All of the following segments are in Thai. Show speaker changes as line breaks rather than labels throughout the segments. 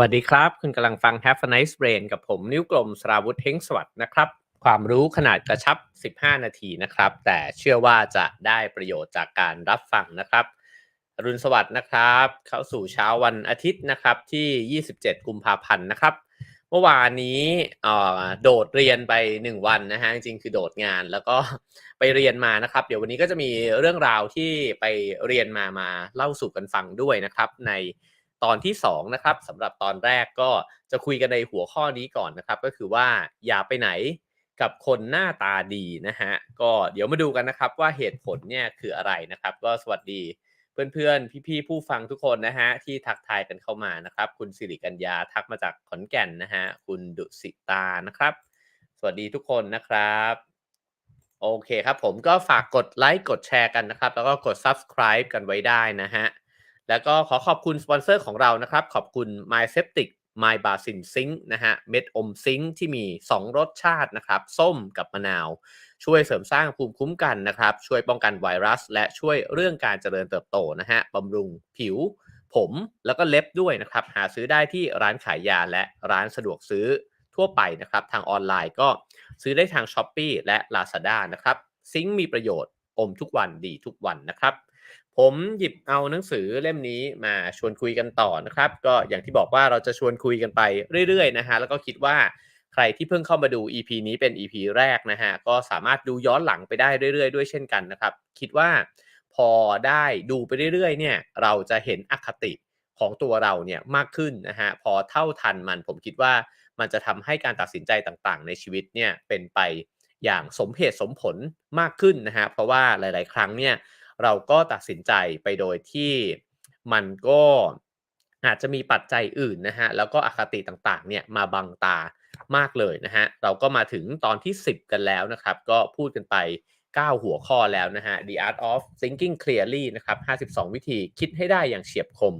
วัสดีครับ คุณกำลังฟัง Have a nice brain กับผมนิ้วกลมสราวุธเทงสวัสดนะครับ ความรู้ขนาดกระชับ 15 นาทีนะครับ แต่เชื่อว่าจะได้ประโยชน์จากการรับฟังนะครับรุณสวัสดิ์นะครับ เข้าสู่เช้าวันอาทิตย์นะครับที่ 27 กุมภาพันธ์นะครับ เมื่อวานนี้โดดเรียนไป 1 วันนะฮะจริงๆคือโดดงานแล้วก็ไปเรียนมานะครับ เดี๋ยววันนี้ก็จะมีเรื่องราวที่ไปเรียนมามาเล่าสู่กันฟังด้วยนะครับใน ตอนที่2นะครับสำหรับตอนแรกก็จะคุยกันในหัวข้อนี้ก่อนนะครับ ก็คือว่าอย่าไปไหนกับคนหน้าตาดีนะฮะก็เดี๋ยวมาดูกันนะครับว่าเหตุผลเนี่ยคืออะไรนะครับ ก็สวัสดีเพื่อนๆ พี่ๆ ผู้ฟังทุกคนนะฮะที่ทักทายกันเข้ามานะครับ คุณสิริกัญญาทักมาจากขอนแก่นนะฮะคุณดุสิตานะครับ สวัสดีทุกคนนะครับโอเคครับผมก็ฝากกดไลค์กดแชร์กันนะครับ แล้วก็กด subscribe กันไว้ได้นะฮะ แล้วก็ขอขอบคุณสปอนเซอร์ของเรานะครับ ขอบคุณ My Septic My Basin Zinc นะฮะเม็ดอมซิงค์ที่มี 2 รสชาตินะครับ ส้มกับมะนาว ช่วยเสริมสร้างภูมิคุ้มกันนะครับ ช่วยป้องกันไวรัส และช่วยเรื่องการเจริญเติบโตนะฮะบำรุงผิว ผมแล้วก็เล็บด้วยนะครับ หาซื้อได้ที่ร้านขายยาและร้านสะดวกซื้อทั่วไปนะครับ ทางออนไลน์ก็ซื้อได้ทาง s h อ p e e และ Lazada นะครับ ซิงค์มีประโยชน์อมทุกวันดีทุกวันนะครับ ผมหยิบเอาหนังสือเล่มนี้มาชวนคุยกันต่อนะครับ ก็อย่างที่บอกว่าเราจะชวนคุยกันไปเรื่อยๆนะฮะแล้วก็คิดว่าใครที่เพิ่งเข้ามาดู EP นี้เป็น EP แรกนะฮะก็สามารถดูย้อนหลังไปได้เรื่อยๆ ด้วยเช่นกันนะครับ คิดว่าพอได้ดูไปเรื่อยๆเนี่ยเราจะเห็นอคติของตัวเราเนี่ยมากขึ้นนะฮะพอเท่าทันมันผมคิดว่ามันจะทำให้การตัดสินใจต่างๆ ในชีวิตเนี่ยเป็นไปอย่างสมเหตุสมผลมากขึ้นนะฮะเพราะว่าหลาย ๆ ครั้งเนี่ย เราก็ตัดสินใจไปโดยที่มันก็อาจจะมีปัจจัยอื่นนะฮะแล้วก็อคติต่างๆเนี่ยมาบังตามากเลยนะฮะเราก็มาถึงตอนที่ 10 กันแล้วนะครับ ก็พูดกันไป 9 หัวข้อแล้วนะฮะ The Art of Thinking Clearly นะครับ 52 วิธีคิดให้ได้อย่างเฉียบคม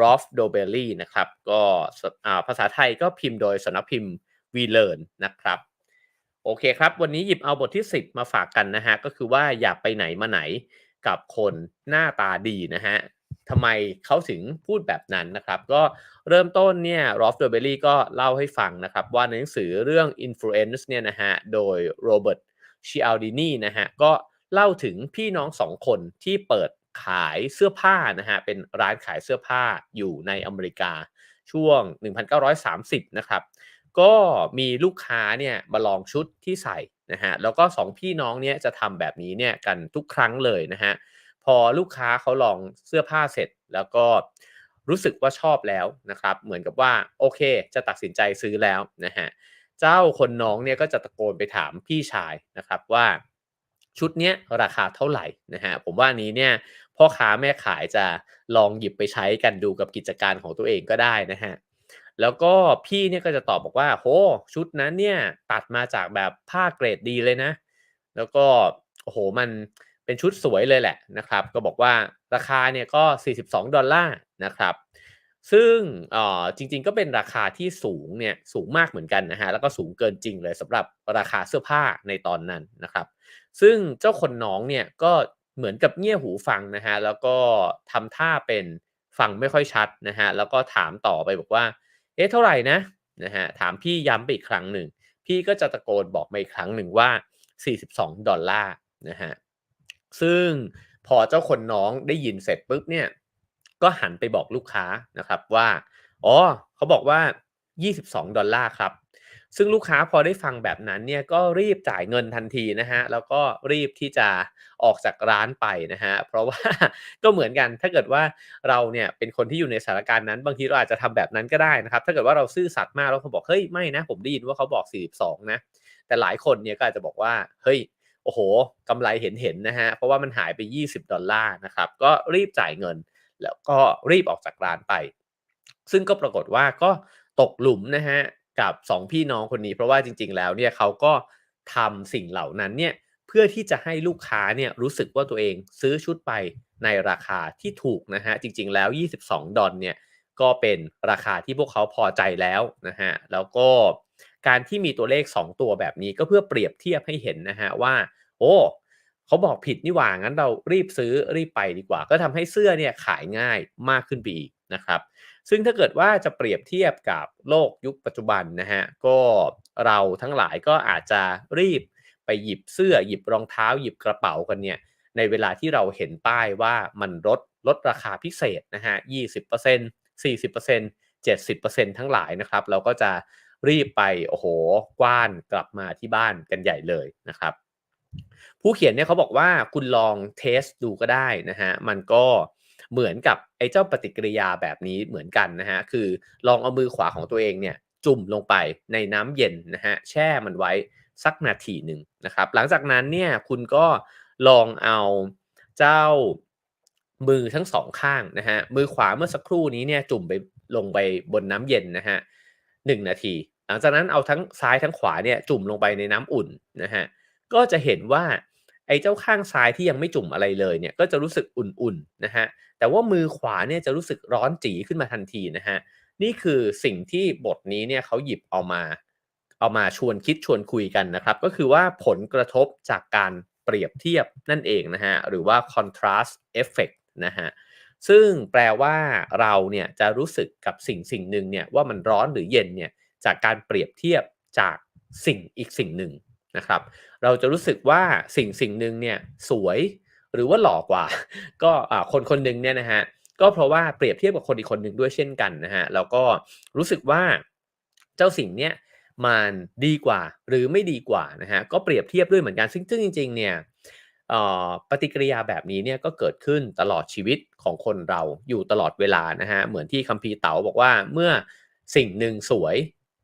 Rolf d o b e l l y นะครับก็ภาษาไทยก็พิมพ์โดยสำนักพิมพ์ We Learn นะครับโอเคครับ วันนี้หยิบเอาบทที่ 10 มาฝากกันนะฮะก็คือว่าอย่าไปไหนมาไหน กับคนหน้าตาดีนะฮะทำไมเขาถึงพูดแบบนั้นนะครับ ก็เริ่มต้นเนี่ยรอฟเดอร์เบลลี่ก็เล่าให้ฟังนะครับ ว่าในหนังสือเรื่อง Influence เนี่ยนะฮะโดยโรเบิร์ตชิอัลดินีนะฮะก็เล่าถึงพี่น้องสองคนที่เปิดขายเสื้อผ้านะฮะเป็นร้านขายเสื้อผ้าอยู่ในอเมริกาช่วง 1930 นะครับ ก็มีลูกค้าเนี่ยมาลองชุดที่ใส่นะฮะแล้วก็สองพี่น้องเนี่ยจะทำแบบนี้เนี่ยกันทุกครั้งเลยนะฮะพอลูกค้าเขาลองเสื้อผ้าเสร็จ แล้วก็รู้สึกว่าชอบแล้วนะครับเหมือนกับว่าโอเค จะตัดสินใจซื้อแล้วนะฮะเจ้าคนน้องเนี่ยก็จะตะโกนไปถามพี่ชายนะครับว่าชุดเนี้ยราคาเท่าไหร่นะฮะผมว่านี้เนี่ยพ่อค้าแม่ขายจะลองหยิบไปใช้กันดูกับกิจการของตัวเองก็ได้นะฮะ แล้วก็พี่เนี่ยก็จะตอบบอกว่า โห ชุดนั้นเนี่ยตัดมาจากแบบผ้าเกรดดีเลยนะ แล้วก็โอ้โหมันเป็นชุดสวยเลยแหละนะครับ ก็บอกว่าราคาเนี่ยก็ 42 ดอลลาร์นะครับ ซึ่งออจริงๆก็เป็นราคาที่สูงเนี่ยสูงมากเหมือนกันนะฮะแล้วก็สูงเกินจริงเลยสำหรับราคาเสื้อผ้าในตอนนั้นนะครับ ซึ่งเจ้าคนน้องเนี่ยก็เหมือนกับเงี่ยหูฟังนะฮะแล้วก็ทำท่าเป็นฟังไม่ค่อยชัดนะฮะแล้วก็ถามต่อไปบอกว่า เอ๊ะเท่าไหร่นะนะฮะถามพี่ย้ำไปอีกครั้งหนึ่ง พี่ก็จะตะโกนบอกมาอีกครั้งหนึ่งว่า 42 ดอลลาร์นะฮะซึ่งพอเจ้าคนน้องได้ยินเสร็จปุ๊บเนี่ยก็หันไปบอกลูกค้านะครับว่า อ๋อเขาบอกว่า 22 ดอลลาร์ครับ ซึ่งลูกค้าพอได้ฟังแบบนั้นเนี่ยก็รีบจ่ายเงินทันทีนะฮะแล้วก็รีบที่จะออกจากร้านไปนะฮะเพราะว่าก็เหมือนกันถ้าเกิดว่าเราเนี่ยเป็นคนที่อยู่ในสถานการณ์นั้น บางทีเราอาจจะทำแบบนั้นก็ได้นะครับ ถ้าเกิดว่าเราซื่อสัตย์มากแล้วเขาบอกเฮ้ยไม่นะ ผมได้ยินว่าเขาบอก 42 นะ แต่หลายคนเนี่ยก็อาจจะบอกว่าเฮ้ยโอ้โหกำไรเห็นเห็นนะฮะเพราะว่ามันหายไป 20 ดอลลาร์นะครับก็รีบจ่ายเงิน แล้วก็รีบออกจากร้านไป ซึ่งก็ปรากฏว่าก็ตกหลุมนะฮะ กับ 2 พี่น้องคนนี้ เพราะว่าจริง ๆ แล้วเนี่ยเขาก็ทำสิ่งเหล่านั้นเนี่ยเพื่อที่จะให้ลูกค้าเนี่ยรู้สึกว่าตัวเองซื้อชุดไปในราคาที่ถูกนะฮะจริง ๆ แล้ว 22 ดอลเนี่ยก็เป็นราคาที่พวกเขาพอใจแล้วนะฮะแล้วก็การที่มีตัวเลข 2 ตัวแบบนี้ก็เพื่อเปรียบเทียบให้เห็นนะฮะว่า โอ้เขาบอกผิดนี่หว่างั้นเรารีบซื้อรีบไปดีกว่า ก็ทำให้เสื้อเนี่ยขายง่ายมากขึ้นไปอีกนะครับ ซึ่งถ้าเกิดว่าจะเปรียบเทียบกับโลกยุคปัจจุบันนะฮะก็เราทั้งหลายก็อาจจะรีบไปหยิบเสื้อหยิบรองเท้าหยิบกระเป๋ากันเนี่ยในเวลาที่เราเห็นป้ายว่ามันลดลดราคาพิเศษนะฮะ20% 40% 70%ทั้งหลายนะครับ เราก็จะรีบไปโอ้โหกว้านกลับมาที่บ้านกันใหญ่เลยนะครับ ผู้เขียนเนี่ยเขาบอกว่าคุณลองเทสดูก็ได้นะฮะมันก็ เหมือนกับไอ้เจ้าปฏิกิริยาแบบนี้เหมือนกันนะฮะคือลองเอามือขวาของตัวเองเนี่ยจุ่มลงไปในน้ำเย็นนะฮะแช่มันไว้สักนาทีหนึ่งนะครับหลังจากนั้นเนี่ยคุณก็ลองเอาเจ้ามือทั้งสองข้างนะฮะมือขวาเมื่อสักครู่นี้เนี่ยจุ่มไปลงไปบนน้ำเย็นนะฮะหนึ่งนาที หลังจากนั้นเอาทั้งซ้ายทั้งขวาเนี่ยจุ่มลงไปในน้ำอุ่นนะฮะก็จะเห็นว่า ไอ้เจ้าข้างซ้ายที่ยังไม่จุ่มอะไรเลยเนี่ยก็จะรู้สึกอุ่นๆนะฮะแต่ว่ามือขวาเนี่ยจะรู้สึกร้อนจีขึ้นมาทันทีนะฮะนี่คือสิ่งที่บทนี้เนี่ยเขาหยิบเอามาเอามาชวนคิดชวนคุยกันนะครับก็คือว่าผลกระทบจากการเปรียบเทียบนั่นเองนะฮะหรือว่า contrast effect นะฮะซึ่งแปลว่าเราเนี่ยจะรู้สึกกับสิ่งสิ่งหนึ่งเนี่ยว่ามันร้อนหรือเย็นเนี่ยจากการเปรียบเทียบจากสิ่งอีกสิ่งหนึ่ง นะครับ เราจะรู้สึกว่าสิ่งสิ่งหนึ่งเนี่ยสวยหรือว่าหล่อกว่า ก็คนคนหนึ่งเนี่ยนะฮะก็เพราะว่าเปรียบเทียบกับคนอีกคนหนึ่งด้วยเช่นกันนะฮะแล้วก็รู้สึกว่าเจ้าสิ่งเนี้ยมันดีกว่าหรือไม่ดีกว่านะฮะก็เปรียบเทียบด้วยเหมือนกันซึ่งซึ่งจริงๆเนี่ยปฏิกิริยาแบบนี้เนี่ยก็เกิดขึ้นตลอดชีวิตของคนเราอยู่ตลอดเวลานะฮะเหมือนที่คัมภีร์เต๋าบอกว่าเมื่อสิ่งหนึ่งสวย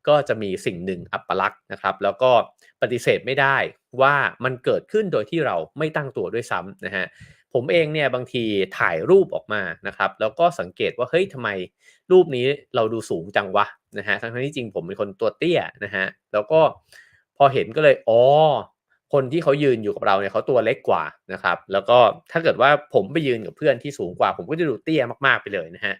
ก็จะมีสิ่งหนึ่งอัปลักษณ์นะครับ แล้วก็ปฏิเสธไม่ได้ว่ามันเกิดขึ้นโดยที่เราไม่ตั้งตัวด้วยซ้ำนะฮะผมเองเนี่ยบางทีถ่ายรูปออกมานะครับ แล้วก็สังเกตว่าเฮ้ยทำไมรูปนี้เราดูสูงจังวะนะฮะทั้งที่จริงผมเป็นคนตัวเตี้ยนะฮะแล้วก็พอเห็นก็เลยอ๋อคนที่เขายืนอยู่กับเราเนี่ยเขาตัวเล็กกว่านะครับ แล้วก็ถ้าเกิดว่าผมไปยืนกับเพื่อนที่สูงกว่า ผมก็จะดูเตี้ยมากๆไปเลยนะฮะ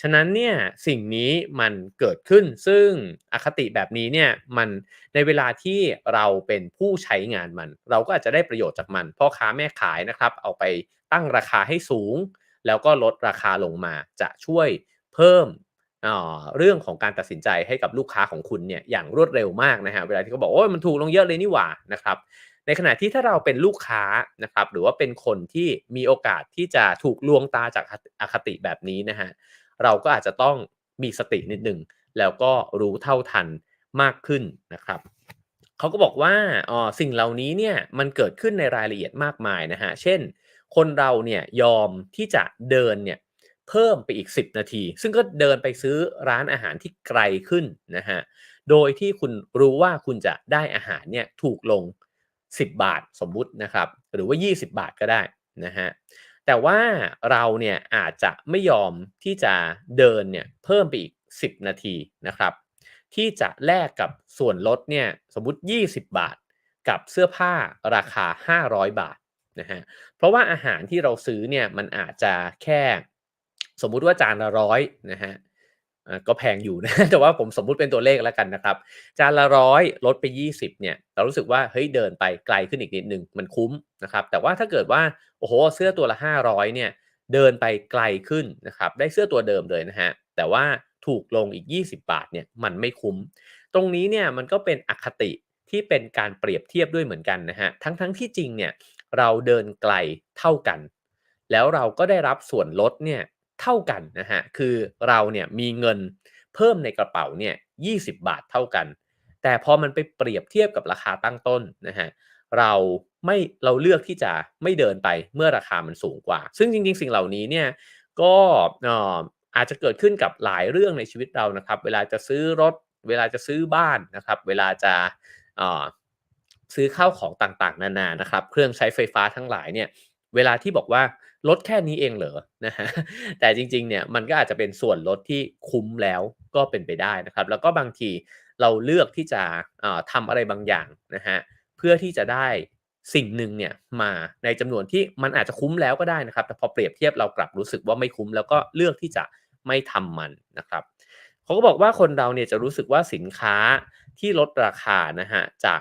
ฉะนั้นเนี่ยสิ่งนี้มันเกิดขึ้นซึ่งอคติแบบนี้เนี่ยมันในเวลาที่เราเป็นผู้ใช้งานมัน เราก็อาจจะได้ประโยชน์จากมันพ่อค้าแม่ขายนะครับเอาไปตั้งราคาให้สูง แล้วก็ลดราคาลงมาจะช่วยเพิ่มเรื่องของการตัดสินใจให้กับลูกค้าของคุณเนี่ยอย่างรวดเร็วมากนะฮะเวลาที่เขาบอกโอ้ยมันถูกลงเยอะเลยนี่หว่านะครับในขณะที่ถ้าเราเป็นลูกค้านะครับหรือว่าเป็นคนที่มีโอกาสที่จะถูกลวงตาจากอคติแบบนี้นะฮะ เราก็อาจจะต้องมีสตินิดหนึ่งแล้วก็รู้เท่าทันมากขึ้นนะครับเขาก็บอกว่าอ๋อสิ่งเหล่านี้เนี่ยมันเกิดขึ้นในรายละเอียดมากมายนะฮะเช่น คนเราเนี่ยยอมที่จะเดินเนี่ยเพิ่มไปอีก 10 นาที ซึ่งก็เดินไปซื้อร้านอาหารที่ไกลขึ้นนะฮะโดยที่คุณรู้ว่าคุณจะได้อาหารเนี่ยถูกลง 10 บาทสมมุตินะครับ หรือว่า 20 บาทก็ได้นะฮะ แต่ว่าเราเนี่ยอาจจะไม่ยอมที่จะเดินเนี่ยเพิ่มไปอีก 10 นาทีนะครับ ที่จะแลกกับส่วนลดเนี่ยสมมติ 20 บาท กับเสื้อผ้าราคา 500 บาทนะฮะเพราะว่าอาหารที่เราซื้อเนี่ยมันอาจจะแค่สมมุติว่าจานละร้อยนะฮะ ก็แพงอยู่นะ แต่ว่าผมสมมุติเป็นตัวเลขแล้วกันนะครับ จานละร้อยลดไป 20เนี่ย เรารู้สึกว่าเฮ้ยเดินไปไกลขึ้นอีกนิดนึงมันคุ้มนะครับ แต่ว่าถ้าเกิดว่าโอ้โหเสื้อตัวละ 500เนี่ยเดินไปไกลขึ้นนะครับ ได้เสื้อตัวเดิมเลยนะฮะ แต่ว่าถูกลงอีก 20 บาทเนี่ยมันไม่คุ้ม ตรงนี้เนี่ยมันก็เป็นอคติที่เป็นการเปรียบเทียบด้วยเหมือนกันนะฮะ ทั้งทั้งที่จริงเนี่ยเราเดินไกลเท่ากัน แล้วเราก็ได้รับส่วนลดเนี่ย เท่ากันนะฮะ คือเราเนี่ยมีเงินเพิ่มในกระเป๋าเนี่ย20 บาทเท่ากัน แต่พอมันไปเปรียบเทียบกับราคาตั้งต้นนะฮะ เราไม่เราเลือกที่จะไม่เดินไปเมื่อราคามันสูงกว่า ซึ่งจริง ๆ สิ่งเหล่านี้เนี่ยก็อาจจะเกิดขึ้นกับหลายเรื่องในชีวิตเรานะครับ เวลาจะซื้อรถ เวลาจะซื้อบ้านนะครับ เวลาจะซื้อข้าวของต่างๆ นานานะครับ เครื่องใช้ไฟฟ้าทั้งหลายเนี่ย เวลาที่บอกว่าลดแค่นี้เองเหรอนะฮะแต่จริงๆเนี่ยมันก็อาจจะเป็นส่วนลดที่คุ้มแล้วก็เป็นไปได้นะครับ แล้วก็บางทีเราเลือกที่จะเอ่อทำอะไรบางอย่างนะฮะเพื่อที่จะได้สิ่งหนึ่งเนี่ยมาในจำนวนที่มันอาจจะคุ้มแล้วก็ได้นะครับ แต่พอเปรียบเทียบเรากลับรู้สึกว่าไม่คุ้มแล้วก็เลือกที่จะไม่ทำมันนะครับเขาก็บอกว่าคนเราเนี่ยจะรู้สึกว่าสินค้าที่ลดราคานะฮะจาก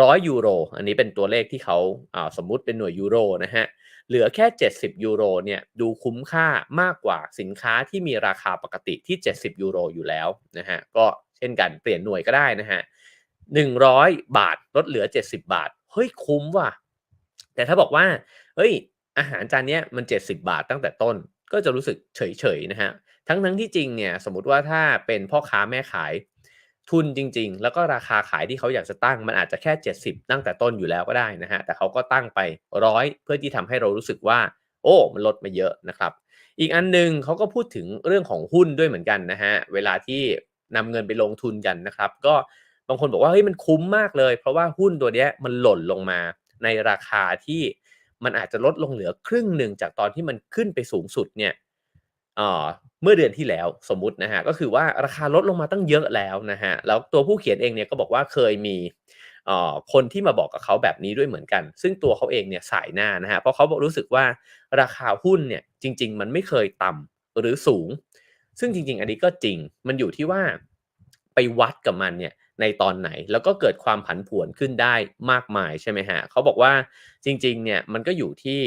100ยูโร อันนี้เป็นตัวเลขที่เขาอ่าสมมุติเป็นหน่วยยูโรนะฮะ เหลือแค่ 70 ยูโรเนี่ยดูคุ้มค่ามากกว่าสินค้าที่มีราคาปกติที่ 70 ยูโรอยู่แล้วนะฮะก็เช่นกันเปลี่ยนหน่วยก็ได้นะฮะ100 บาทลดเหลือ 70 บาท เฮ้ยคุ้มว่ะ แต่ถ้าบอกว่า เฮ้ย อาหารจานนี้มัน 70 บาทตั้งแต่ต้น ก็จะรู้สึกเฉยๆนะฮะ ทั้งทั้งที่จริงเนี่ย สมมติว่าถ้าเป็นพ่อค้าแม่ขาย ทุนจริง ๆ แล้วก็ราคาขายที่เขาอยากจะตั้งมันอาจจะแค่ 70 ตั้งแต่ต้นอยู่แล้วก็ได้นะฮะแต่เขาก็ตั้งไปร้อยเพื่อที่ทำให้เรารู้สึกว่า โอ้มันลดมาเยอะนะครับ อีกอันหนึ่งเขาก็พูดถึงเรื่องของหุ้นด้วยเหมือนกันนะฮะเวลาที่นำเงินไปลงทุนกันนะครับ ก็บางคนบอกว่าเฮ้ยมันคุ้มมากเลย เพราะว่าหุ้นตัวเนี้ยมันหล่นลงมาในราคาที่มันอาจจะลดลงเหลือครึ่งหนึ่งจากตอนที่มันขึ้นไปสูงสุดเนี่ย เมื่อเดือนที่แล้วสมมุตินะฮะก็คือว่าราคาลดลงมาตั้งเยอะแล้วนะฮะแล้วตัวผู้เขียนเองเนี่ยก็บอกว่าเคยมีคนที่มาบอกกับเขาแบบนี้ด้วยเหมือนกัน ซึ่งตัวเขาเองเนี่ยสายหน้านะฮะเพราะเขาบอกรู้สึกว่าราคาหุ้นเนี่ยจริง ๆ มันไม่เคยต่ำหรือสูง ซึ่งจริง ๆ อันนี้ก็จริงมันอยู่ที่ว่าไปวัดกับมันเนี่ยในตอนไหนแล้วก็เกิดความผันผวนขึ้นได้มากมายใช่ไหมฮะเขาบอกว่าจริงๆเนี่ยมันก็อยู่ที่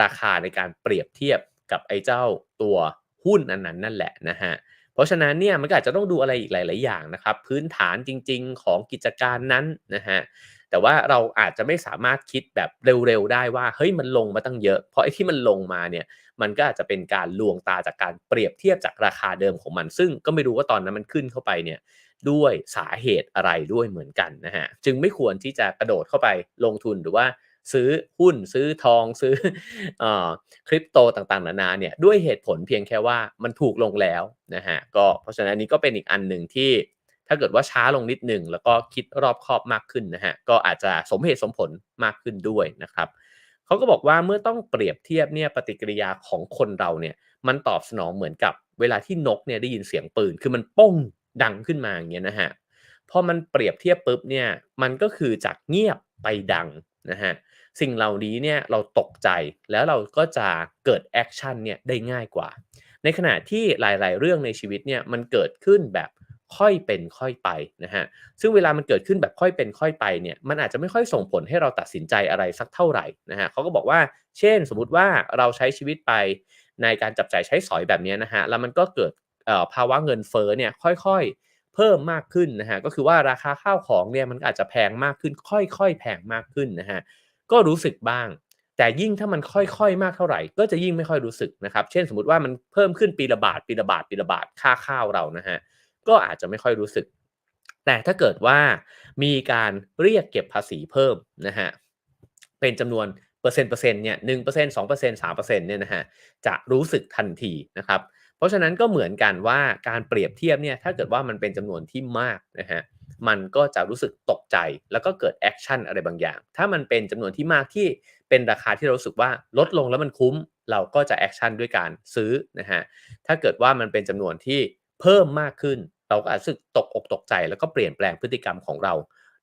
ราคาในการเปรียบเทียบกับไอ้เจ้าตัว หุ้นอันนั้นนั่นแหละนะฮะเพราะฉะนั้นเนี่ยมันก็อาจจะต้องดูอะไรอีกหลาย ๆ อย่างนะครับ พื้นฐานจริง ๆ ของกิจการนั้นนะฮะแต่ว่าเราอาจจะไม่สามารถคิดแบบเร็ว ๆ ได้ว่าเฮ้ยมันลงมาตั้งเยอะ เพราะไอ้ที่มันลงมาเนี่ยมันก็อาจจะเป็นการลวงตาจากการเปรียบเทียบจากราคาเดิมของมัน ซึ่งก็ไม่รู้ว่าตอนนั้นมันขึ้นเข้าไปเนี่ยด้วยสาเหตุอะไรด้วยเหมือนกันนะฮะจึงไม่ควรที่จะกระโดดเข้าไปลงทุนหรือว่า ซื้อหุ้นซื้อทองซื้อออคริปโตต่างๆ นานาเนี่ยด้วยเหตุผลเพียงแค่ว่ามันถูกลงแล้วนะฮะก็เพราะฉะนั้นนนี้ก็เป็นอีกอันหนึ่งที่ถ้าเกิดว่าช้าลงนิดหนึ่งแล้วก็คิดรอบคอบมากขึ้นนะฮะก็อาจจะสมเหตุสมผลมากขึ้นด้วยนะครับเขาก็บอกว่าเมื่อต้องเปรียบเทียบเนี่ยปฏิกิริยาของคนเราเนี่ยมันตอบสนองเหมือนกับเวลาที่นกเนี่ยได้ยินเสียงปืน คือมันป้งดังขึ้นมาอย่างเงี้ยนะฮะพอมันเปรียบเทียบปุ๊บเนี่ยมันก็คือจากเงียบไปดังนะฮะ สิ่งเหล่านี้เนี่ยเราตกใจแล้วเราก็จะเกิดแอคชั่นเนี่ยได้ง่ายกว่า ในขณะที่หลาย ๆ เรื่องในชีวิตเนี่ยมันเกิดขึ้นแบบค่อยเป็นค่อยไปนะฮะ ซึ่งเวลามันเกิดขึ้นแบบค่อยเป็นค่อยไปเนี่ย มันอาจจะไม่ค่อยส่งผลให้เราตัดสินใจอะไรสักเท่าไหร่นะฮะเขาก็บอกว่า เช่น สมมุติว่าเราใช้ชีวิตไปในการจับจ่ายใช้สอยแบบนี้นะฮะ แล้วมันก็เกิดภาวะเงินเฟ้อเนี่ยค่อยๆ เพิ่มมากขึ้นนะฮะ ก็คือว่าราคาข้าวของเนี่ยมันอาจจะแพงมากขึ้น ค่อยๆ แพงมากขึ้นนะฮะ ก็รู้สึกบ้าง แต่ยิ่งถ้ามันค่อยๆ มากเท่าไหร่ ก็จะยิ่งไม่ค่อยรู้สึกนะครับ เช่นสมมติว่ามันเพิ่มขึ้นปีละบาทปีละบาทปีละบาทค่าข้าวเรานะฮะก็อาจจะไม่ค่อยรู้สึก แต่ถ้าเกิดว่ามีการเรียกเก็บภาษีเพิ่มนะฮะเป็นจำนวนเปอร์เซ็นต์เปอร์เซ็นต์เนี่ยหนึ่งเปอร์เซ็นต์สองเปอร์เซ็นต์สามเปอร์เซ็นต์เนี่ยนะฮะจะรู้สึกทันทีนะครับ เพราะฉะนั้นก็เหมือนกันว่าการเปรียบเทียบเนี่ยถ้าเกิดว่ามันเป็นจำนวนที่มากนะฮะ มันก็จะรู้สึกตกใจ แล้วก็เกิดแอคชั่นอะไรบางอย่าง ถ้ามันเป็นจำนวนที่มากที่เป็นราคาที่เราสึกว่าลดลงแล้วมันคุ้ม เราก็จะแอคชั่นด้วยการซื้อนะฮะ ถ้าเกิดว่ามันเป็นจำนวนที่เพิ่มมากขึ้น เราก็อาจจะตกอกตกใจ แล้วก็เปลี่ยนแปลงพฤติกรรมของเรา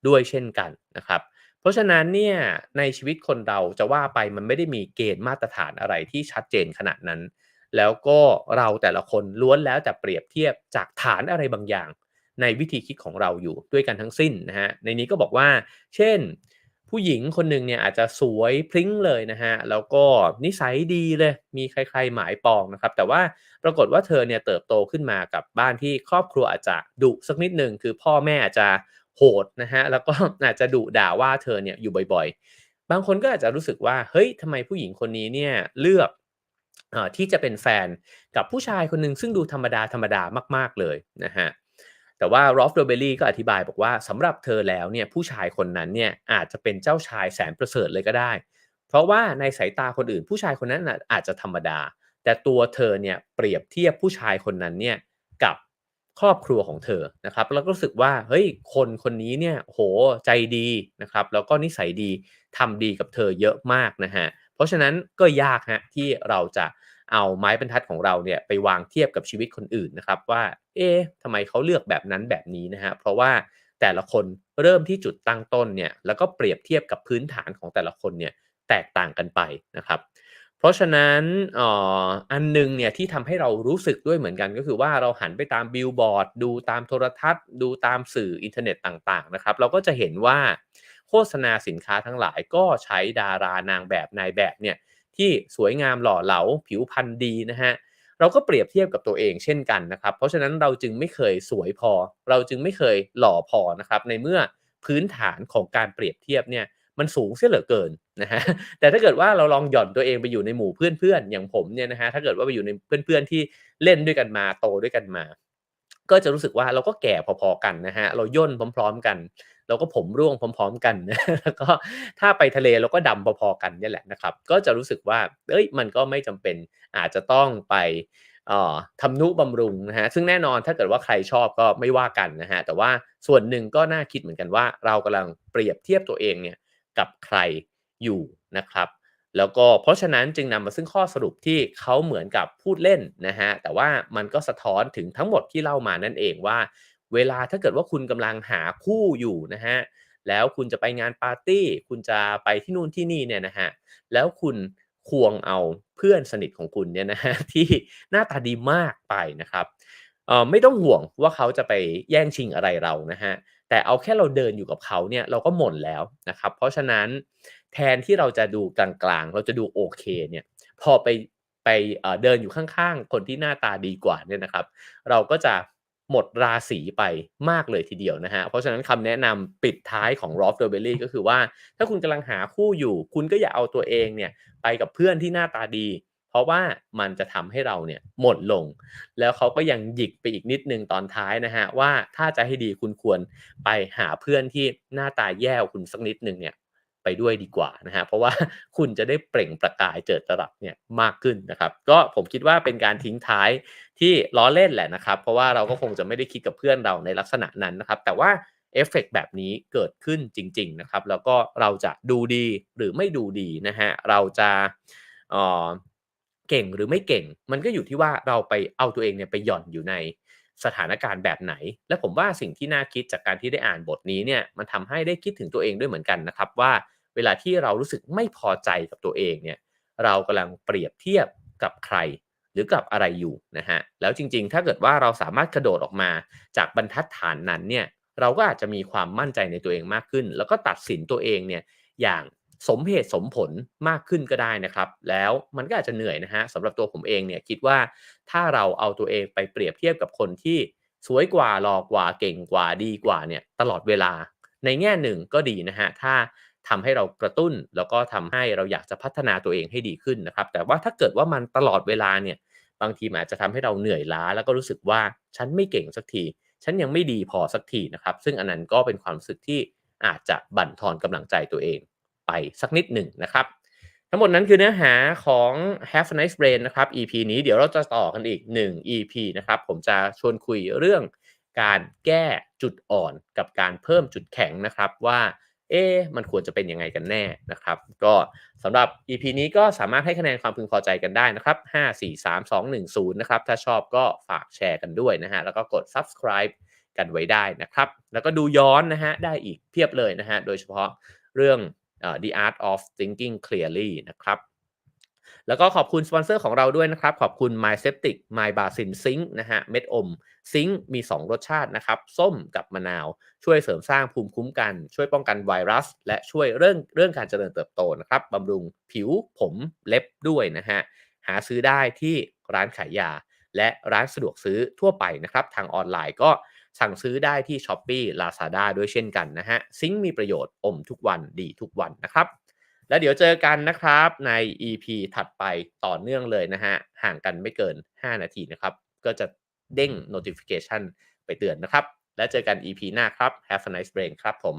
ด้วยเช่นกันนะครับ เพราะฉะนั้นเนี่ยในชีวิตคนเราจะว่าไปมันไม่ได้มีเกณฑ์มาตรฐานอะไรที่ชัดเจนขนาดนั้น แล้วก็เราแต่ละคนล้วนแล้วแต่เปรียบเทียบจากฐานอะไรบางอย่าง ในวิธีคิดของเราอยู่ด้วยกันทั้งสิ้นนะฮะในนี้ก็บอกว่า เช่น ผู้หญิงคนหนึ่งเนี่ยอาจจะสวยพริ้งเลยนะฮะแล้วก็นิสัยดีเลยมีใครๆหมายปองนะครับ แต่ว่าปรากฏว่าเธอเนี่ยเติบโตขึ้นมากับบ้านที่ครอบครัวอาจจะดุสักนิดหนึ่งคือพ่อแม่อาจจะโหดนะฮะแล้วก็อาจจะดุด่าว่าเธอเนี่ยอยู่บ่อยๆ บางคนก็อาจจะรู้สึกว่าเฮ้ยทำไมผู้หญิงคนนี้เนี่ยเลือกอที่จะเป็นแฟนกับผู้ชายคนหนึ่งซึ่งดูธรรมดาธรรมดามาก ๆเลยนะฮะ แต่ว่ารอฟโดเบลลี่ก็อธิบายบอกว่าสำหรับเธอแล้วเนี่ยผู้ชายคนนั้นเนี่ยอาจจะเป็นเจ้าชายแสนประเสริฐเลยก็ได้ เพราะว่าในสายตาคนอื่นผู้ชายคนนั้นอาจจะธรรมดา แต่ตัวเธอเนี่ยเปรียบเทียบผู้ชายคนนั้นเนี่ยกับครอบครัวของเธอนะครับแล้วก็รู้สึกว่าเฮ้ยคนคนนี้เนี่ยโหใจดีนะครับแล้วก็นิสัยดีทำดีกับเธอเยอะมากนะฮะเพราะฉะนั้นก็ยากฮะที่เราจะ เอาไม้บรรทัดของเราเนี่ยไปวางเทียบกับชีวิตคนอื่นนะครับว่า เอ๊ะทำไมเขาเลือกแบบนั้นแบบนี้นะฮะเพราะว่าแต่ละคนเริ่มที่จุดตั้งต้นเนี่ยแล้วก็เปรียบเทียบกับพื้นฐานของแต่ละคนเนี่ยแตกต่างกันไปนะครับเพราะฉะนั้นอออันหนึงเนี่ยที่ทำให้เรารู้สึกด้วยเหมือนกันก็คือว่าเราหันไปตามบิลบอร์ดดูตามโทรทัศน์ ดูตามสื่ออินเทอร์เน็ตต่างๆนะครับเราก็จะเห็นว่าโฆษณาสินค้าทั้งหลายก็ใช้ดารานางแบบนายแบบเนี่ย ที่สวยงามหล่อเหลาผิวพรรณดีนะฮะเราก็เปรียบเทียบกับตัวเองเช่นกันนะครับ เพราะฉะนั้นเราจึงไม่เคยสวยพอ เราจึงไม่เคยหล่อพอนะครับ ในเมื่อพื้นฐานของการเปรียบเทียบเนี่ยมันสูงเสียเหลือเกินนะฮะ แต่ถ้าเกิดว่าเราลองหย่อนตัวเองไปอยู่ในหมู่เพื่อนๆ อย่างผมเนี่ยนะฮะ ถ้าเกิดว่าไปอยู่ในเพื่อนๆที่เล่นด้วยกันมาโตด้วยกันมา ก็จะรู้สึกว่าเราก็แก่พอๆกันนะฮะ เราย่นพร้อม ๆ กัน เราก็ผมร่วงพร้อม ๆ กันแล้วก็ถ้าไปทะเลเราก็ดำพอๆกันนี่แหละนะครับ ก็จะรู้สึกว่าเอ้ยมันก็ไม่จำเป็นอาจจะต้องไปออทำนุบำรุงนะฮะซึ่งแน่นอนถ้าเกิดว่าใครชอบก็ไม่ว่ากันนะฮะแต่ว่าส่วนหนึ่งก็น่าคิดเหมือนกันว่า เรากำลังเปรียบเทียบตัวเองเนี่ยกับใครอยู่นะครับแล้วก็เพราะฉะนั้นจึงนำมาซึ่งข้อสรุปที่เขาเหมือนกับพูดเล่นนะฮะแต่ว่ามันก็สะท้อนถึงทั้งหมดที่เล่ามานั่นเองว่า เวลาถ้าเกิดว่าคุณกำลังหาคู่อยู่นะฮะแล้วคุณจะไปงานปาร์ตี้ คุณจะไปที่นู่นที่นี่เนี่ยนะฮะแล้วคุณควงเอาเพื่อนสนิทของคุณเนี่ยนะฮะที่หน้าตาดีมากไปนะครับเออไม่ต้องห่วงว่าเขาจะไปแย่งชิงอะไรเรานะฮะแต่เอาแค่เราเดินอยู่กับเขาเนี่ยเราก็หม่นแล้วนะครับ เพราะฉะนั้นแทนที่เราจะดูกลางๆ เราจะดูโอเคเนี่ยพอไปไปเอ่อเดินอยู่ข้างๆ คนที่หน้าตาดีกว่าเนี่ยนะครับ เราก็จะ หมดราศีไปมากเลยทีเดียวนะฮะ เพราะฉะนั้นคำแนะนำปิดท้ายของ r o f t e r b e l l y ก็คือว่า ถ้าคุณกำลังหาคู่อยู่ คุณก็อย่าเอาตัวเองเนี่ยไปกับเพื่อนที่หน้าตาดี เพราะว่ามันจะทำให้เราเนี่ยหมดลง แล้วเขาก็ยังหยิกไปอีกนิดนึงตอนท้ายนะฮะว่าถ้าจะให้ดีคุณควรไปหาเพื่อนที่หน้าตาแย่คุณสักนิดนึงเนี่ย ไปด้วยดีกว่านะฮะเพราะว่าคุณจะได้เปล่งประกายเจิดจรัสเนี่ยมากขึ้นนะครับ ก็ผมคิดว่าเป็นการทิ้งท้ายที่ล้อเล่นแหละนะครับ เพราะว่าเราก็คงจะไม่ได้คิดกับเพื่อนเราในลักษณะนั้นนะครับ แต่ว่าเอฟเฟกแบบนี้เกิดขึ้นจริง ๆนะครับ แล้วก็เราจะดูดีหรือไม่ดูดีนะฮะเราจะเออเก่งหรือไม่เก่ง มันก็อยู่ที่ว่าเราไปเอาตัวเองเนี่ยไปหย่อนอยู่ใน สถานการณ์แบบไหน และผมว่าสิ่งที่น่าคิดจากการที่ได้อ่านบทนี้เนี่ยมันทำให้ได้คิดถึงตัวเองด้วยเหมือนกันนะครับ ว่าเวลาที่เรารู้สึกไม่พอใจกับตัวเองเนี่ยเรากำลังเปรียบเทียบกับใครหรือกับอะไรอยู่นะฮะแล้วจริงๆ ถ้าเกิดว่าเราสามารถกระโดดออกมาจากบรรทัดฐานนั้นเนี่ยเราก็อาจจะมีความมั่นใจในตัวเองมากขึ้น แล้วก็ตัดสินตัวเองเนี่ยอย่าง สมเหตุสมผลมากขึ้นก็ได้นะครับ แล้วมันก็อาจจะเหนื่อยนะฮะสำหรับตัวผมเองเนี่ยคิดว่าถ้าเราเอาตัวเองไปเปรียบเทียบกับคนที่สวยกว่าหล่อกว่าเก่งกว่าดีกว่าเนี่ยตลอดเวลา ในแง่หนึ่งก็ดีนะฮะถ้าทำให้เรากระตุ้นแล้วก็ทำให้เราอยากจะพัฒนาตัวเองให้ดีขึ้นนะครับ แต่ว่าถ้าเกิดว่ามันตลอดเวลาเนี่ยบางทีอาจจะทำให้เราเหนื่อยล้า แล้วก็รู้สึกว่าฉันไม่เก่งสักที ฉันยังไม่ดีพอสักทีนะครับ ซึ่งอันนั้นก็เป็นความรู้สึกที่อาจจะบั่นทอนกำลังใจตัวเอง ไปสักนิดหนึ่งนะครับ ทั้งหมดนั้นคือเนื้อหาของ Have a nice brain นะครับ EP นี้เดี๋ยวเราจะต่อกันอีก 1 EP นะครับ ผมจะชวนคุยเรื่องการแก้จุดอ่อนกับการเพิ่มจุดแข็งนะครับว่าเอ๊มันควรจะเป็นยังไงกันแน่นะครับ ก็สำหรับ EP นี้ก็สามารถให้คะแนนความพึงพอใจกันได้นะครับ 5 4 3 2 1 0 นะครับ ถ้าชอบก็ฝากแชร์กันด้วยนะฮะ แล้วก็กด subscribe กันไว้ได้นะครับ แล้วก็ดูย้อนนะฮะ ได้อีกเพียบเลยนะฮะ โดยเฉพาะเรื่อง The Art of Thinking Clearly นะครับแล้วก็ขอบคุณสปอนเซอร์ของเราด้วยนะครับ ขอบคุณ My Septic My Basin Zinc นะฮะเม็ดอมซิงมี 2 รสชาตินะครับ ส้มกับมะนาว ช่วยเสริมสร้างภูมิคุ้มกัน ช่วยป้องกันไวรัส และช่วยเรื่องเรื่องการเจริญเติบโตนะครับบำรุงผิวผมเล็บด้วยนะฮะ หาซื้อได้ที่ร้านขายยา และร้านสะดวกซื้อทั่วไปนะครับ ทางออนไลน์ก็ สั่งซื้อได้ที่ s h อ p e e Lazada ด้วยเช่นกันนะฮะ ซิงค์มีประโยชน์อมทุกวันดีทุกวันนะครับ แล้วเดี๋ยวเจอกันนะครับใน EP ถัดไปต่อเนื่องเลยนะฮะ ห่างกันไม่เกิน 5 นาทีนะครับ ก็จะเด้ง notification ไปเตือนนะครับ แล้วเจอกัน EP หน้าครับ Have a nice brain ครับผม